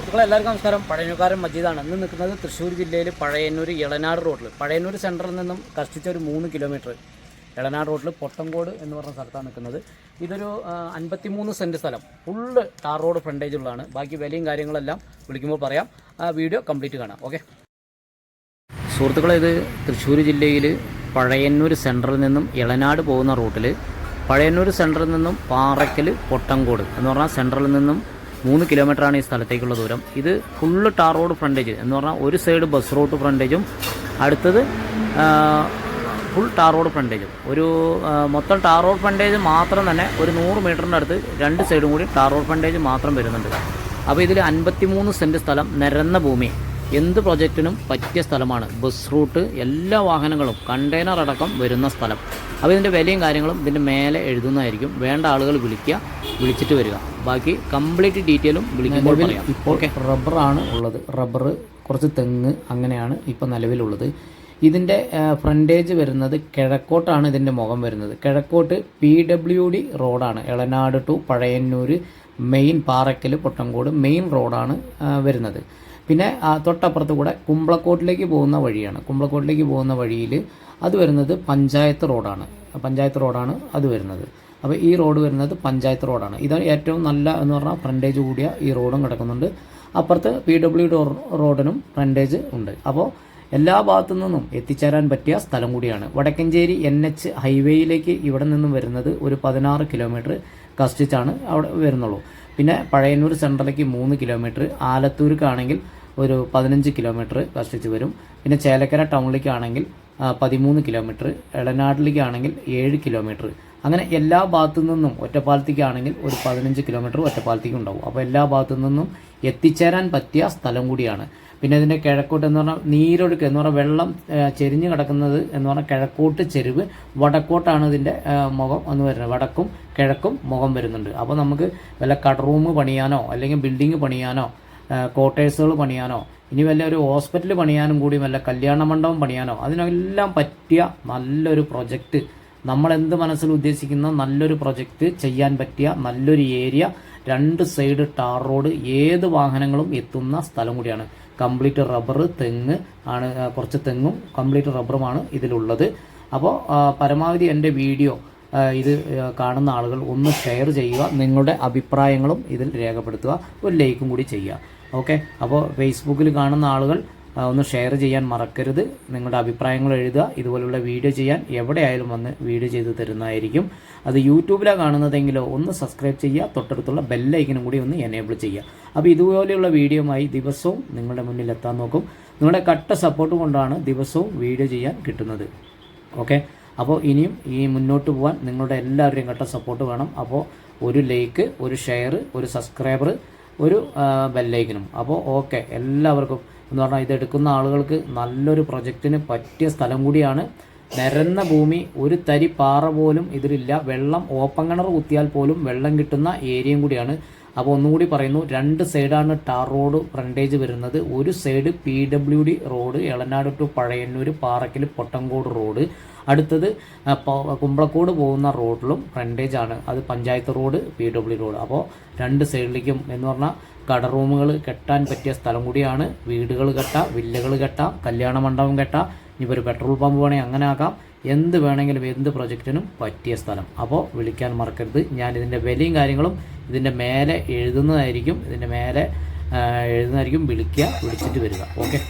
സുഹൃത്തുക്കളെ എല്ലാവർക്കും നമസ്കാരം. പഴയനൂക്കാരൻ മജീദാണ്. ഇന്ന് നിൽക്കുന്നത് തൃശ്ശൂർ ജില്ലയിൽ പഴയന്നൂർ ഇളനാട് റോഡിൽ. പഴയന്നൂർ സെന്ററിൽ നിന്നും കഷ്ടിച്ച ഒരു മൂന്ന് കിലോമീറ്റർ ഇളനാട് റോഡിൽ പൊട്ടംകോട് എന്ന് പറഞ്ഞ സ്ഥലത്താണ് നിൽക്കുന്നത്. ഇതൊരു അൻപത്തിമൂന്ന് സെന്റ് സ്ഥലം. ഫുള്ള് ടാർ റോഡ് ഫ്രണ്ടേജ് ഉള്ളതാണ്. ബാക്കി വിലയും കാര്യങ്ങളെല്ലാം വിളിക്കുമ്പോൾ പറയാം. ആ വീഡിയോ കംപ്ലീറ്റ് കാണാം. ഓക്കെ? സുഹൃത്തുക്കളെ ഇത് തൃശ്ശൂർ ജില്ലയിൽ പഴയന്നൂർ സെന്ററിൽ നിന്നും ഇളനാട് പോകുന്ന റൂട്ടിൽ പഴയന്നൂർ സെന്ററിൽ നിന്നും പാറയ്ക്കൽ പൊട്ടംകോട് എന്ന് പറഞ്ഞാൽ സെന്ററിൽ നിന്നും മൂന്ന് കിലോമീറ്ററാണ് ഈ സ്ഥലത്തേക്കുള്ള ദൂരം. ഇത് ഫുള്ള് ടാർ റോഡ് ഫ്രണ്ടേജ് എന്ന് പറഞ്ഞാൽ ഒരു സൈഡ് ബസ് റോഡ് ഫ്രണ്ടേജും അടുത്തത് ഫുൾ ടാർ റോഡ് ഫ്രണ്ടേജും ഒരു മൊത്തം ടാർ റോഡ് ഫ്രണ്ടേജ് മാത്രം തന്നെ ഒരു നൂറ് മീറ്ററിന്റെ അടുത്ത് രണ്ട് സൈഡും കൂടി ടാർ റോഡ് ഫ്രണ്ടേജ് മാത്രം വരുന്നുണ്ട്. അപ്പോൾ ഇതിൽ അൻപത്തിമൂന്ന് സെന്റ് സ്ഥലം നിരന്ന ഭൂമി. എന്ത് പ്രോജക്റ്റിനും പറ്റിയ സ്ഥലമാണ്. ബസ് റൂട്ട് എല്ലാ വാഹനങ്ങളും കണ്ടെയ്നർ അടക്കം വരുന്ന സ്ഥലം. അപ്പോൾ ഇതിന്റെ വിലയും കാര്യങ്ങളും ഇതിന്റെ മേലെ എഴുതുന്നതായിരിക്കും. വേണ്ട ആളുകൾ വിളിക്കുക വിളിച്ചിട്ട് വരിക. ബാക്കി കംപ്ലീറ്റ് ഡീറ്റെയിലും വിളിക്കുമ്പോൾ പറയാം. ഇപ്പോൾ റബ്ബറാണ് ഉള്ളത്. റബ്ബർ കുറച്ച് തെങ്ങ് അങ്ങനെയാണ് ഇപ്പോൾ നിലവിലുള്ളത്. ഇതിന്റെ ഫ്രണ്ടേജ് വരുന്നത് കിഴക്കോട്ടാണ് ഇതിന്റെ മുഖം വരുന്നത്. കിഴക്കോട്ട് പി ഡബ്ല്യു ഡി റോഡാണ് Elanad to Pazhayannur main Parakkal Pottamkode main റോഡാണ് വരുന്നത്. പിന്നെ തൊട്ടപ്പുറത്ത് കൂടെ കുമ്പളക്കോട്ടിലേക്ക് പോകുന്ന വഴിയാണ്. കുമ്പളക്കോട്ടിലേക്ക് പോകുന്ന വഴിയിൽ അത് വരുന്നത് പഞ്ചായത്ത് റോഡാണ്. പഞ്ചായത്ത് റോഡാണ് അത് വരുന്നത്. അപ്പോൾ ഈ റോഡ് വരുന്നത് പഞ്ചായത്ത് റോഡാണ്. ഇതാണ് ഏറ്റവും നല്ല എന്ന് പറഞ്ഞാൽ ഫ്രണ്ടേജ് കൂടിയ ഈ റോഡും കിടക്കുന്നുണ്ട്. അപ്പുറത്ത് പി ഡബ്ല്യു റോഡിനും ഫ്രണ്ടേജ് ഉണ്ട്. അപ്പോൾ എല്ലാ ഭാഗത്തു നിന്നും എത്തിച്ചേരാൻ പറ്റിയ സ്ഥലം കൂടിയാണ്. വടക്കഞ്ചേരി എൻ എച്ച് ഹൈവേയിലേക്ക് ഇവിടെ നിന്നും വരുന്നത് ഒരു പതിനാറ് കിലോമീറ്റർ കഷ്ടിച്ചാണ് അവിടെ വരുന്നുള്ളൂ. പിന്നെ പഴയന്നൂർ സെൻട്രലേക്ക് മൂന്ന് കിലോമീറ്റർ. ആലത്തൂർക്കാണെങ്കിൽ ഒരു പതിനഞ്ച് കിലോമീറ്റർ കഷ്ടിച്ച് വരും. പിന്നെ ചേലക്കര ടൗണിലേക്കാണെങ്കിൽ പതിമൂന്ന് കിലോമീറ്റർ ഇളനാട്ടിലേക്കാണെങ്കിൽ ഏഴ് കിലോമീറ്റർ അങ്ങനെ എല്ലാ ഭാഗത്തു നിന്നും ഒറ്റപ്പാലത്തേക്കാണെങ്കിൽ ഒരു പതിനഞ്ച് കിലോമീറ്റർ ഒറ്റപ്പാലത്തേക്ക് ഉണ്ടാവും. അപ്പോൾ എല്ലാ ഭാഗത്തു നിന്നും എത്തിച്ചേരാൻ പറ്റിയ സ്ഥലം കൂടിയാണ്. പിന്നെ ഇതിന്റെ കിഴക്കോട്ട് എന്ന് പറഞ്ഞാൽ നീരൊഴുക്ക് എന്ന് പറഞ്ഞാൽ വെള്ളം ചെരിഞ്ഞ് കിടക്കുന്നത് എന്ന് പറഞ്ഞാൽ കിഴക്കോട്ട് ചെരുവ് വടക്കോട്ടാണ് ഇതിന്റെ മുഖം എന്ന് വരുന്നത് വടക്കും കിഴക്കും മുഖം വരുന്നുണ്ട്. അപ്പോൾ നമുക്ക് വല്ല കട റൂം പണിയാനോ അല്ലെങ്കിൽ ബിൽഡിംഗ് പണിയാനോ ക്വാർട്ടേഴ്സുകൾ പണിയാനോ ഇനി വല്ല ഒരു ഹോസ്പിറ്റൽ പണിയാനും കൂടി വല്ല കല്യാണ മണ്ഡപം പണിയാനോ അതിനെല്ലാം പറ്റിയ നല്ലൊരു പ്രൊജക്റ്റ് നമ്മൾ എന്ത് മനസ്സിൽ ഉദ്ദേശിക്കുന്ന നല്ലൊരു പ്രൊജക്റ്റ് ചെയ്യാൻ പറ്റിയ നല്ലൊരു ഏരിയ രണ്ട് സൈഡ് ടാർ റോഡ് ഏത് വാഹനങ്ങളും എത്തുന്ന സ്ഥലം കൂടിയാണ്. കംപ്ലീറ്റ് റബ്ബർ തെങ്ങ് ആണ് കുറച്ച് തെങ്ങും കംപ്ലീറ്റ് റബ്ബറുമാണ് ഇതിലുള്ളത്. അപ്പോൾ പരമാവധി എന്റെ വീഡിയോ ഇത് കാണുന്ന ആളുകൾ ഒന്ന് ഷെയർ ചെയ്യുക നിങ്ങളുടെ അഭിപ്രായങ്ങളും ഇതിൽ രേഖപ്പെടുത്തുക ഒരു ലൈക്കും കൂടി ചെയ്യുക. ഓക്കെ. അപ്പോൾ ഫേസ്ബുക്കിൽ കാണുന്ന ആളുകൾ ഒന്ന് ഷെയർ ചെയ്യാൻ മറക്കരുത്. നിങ്ങളുടെ അഭിപ്രായങ്ങൾ എഴുതുക. ഇതുപോലുള്ള വീഡിയോ ചെയ്യാൻ എവിടെയായാലും വന്ന് വീഡിയോ ചെയ്ത് തരുന്നതായിരിക്കും. അത് യൂട്യൂബിലാണ് കാണുന്നതെങ്കിലോ ഒന്ന് സബ്സ്ക്രൈബ് ചെയ്യുക. തൊട്ടടുത്തുള്ള ബെല്ലൈക്കനും കൂടി ഒന്ന് എനേബിൾ ചെയ്യുക. അപ്പോൾ ഇതുപോലെയുള്ള വീഡിയോമായി ദിവസവും നിങ്ങളുടെ മുന്നിൽ എത്താൻ നോക്കും. നിങ്ങളുടെ കട്ട സപ്പോർട്ട് കൊണ്ടാണ് ദിവസവും വീഡിയോ ചെയ്യാൻ കിട്ടുന്നത്. ഓക്കെ. അപ്പോൾ ഇനിയും ഈ മുന്നോട്ട് പോകാൻ നിങ്ങളുടെ എല്ലാവരുടെയും കട്ട സപ്പോർട്ട് വേണം. അപ്പോൾ ഒരു ലൈക്ക് ഒരു ഷെയർ ഒരു സബ്സ്ക്രൈബർ ഒരു ബെല്ലൈക്കനും. അപ്പോൾ ഓക്കെ എല്ലാവർക്കും. എന്ന് പറഞ്ഞാൽ ഇതെടുക്കുന്ന ആളുകൾക്ക് നല്ലൊരു പ്രൊജക്റ്റിന് പറ്റിയ സ്ഥലം കൂടിയാണ്. നിരന്ന ഭൂമി ഒരു തരി പാറ പോലും ഇതിലില്ല. വെള്ളം ഓപ്പൺ കിണർ കുത്തിയാൽ പോലും വെള്ളം കിട്ടുന്ന ഏരിയയും കൂടിയാണ്. അപ്പോൾ ഒന്നുകൂടി പറയുന്നു രണ്ട് സൈഡാണ് ടാർ റോഡ് ഫ്രണ്ടേജ് വരുന്നത്. ഒരു side P W D road Elanad to Pazhayannur Parakkal Pottankode road. അടുത്തത് കുമ്പളക്കോട് പോകുന്ന റോഡിലും ഫ്രണ്ടേജ് ആണ്. അത് panchayat road P W road. അപ്പോൾ രണ്ട് സൈഡിലേക്കും എന്ന് പറഞ്ഞാൽ കട റൂമുകൾ കെട്ടാൻ പറ്റിയ സ്ഥലം കൂടിയാണ്. വീടുകൾ കെട്ടാം വില്ലകൾ കെട്ടാം കല്യാണ മണ്ഡപം കെട്ടാം. ഇനിയിപ്പോൾ ഒരു പെട്രോൾ പമ്പ് വേണേൽ അങ്ങനെ ആക്കാം. എന്ത് വേണമെങ്കിലും എന്ത് പ്രൊജക്റ്റിനും പറ്റിയ സ്ഥലം. അപ്പോൾ വിളിക്കാൻ മറക്കരുത്. ഞാൻ ഇതിന്റെ വിലയും കാര്യങ്ങളും ഇതിന്റെ മേലെ എഴുതുന്നതായിരിക്കും ഇതിന്റെ മേലെ എഴുതുന്നതായിരിക്കും വിളിക്കുക വിളിച്ചിട്ട് വരിക. ഓക്കെ?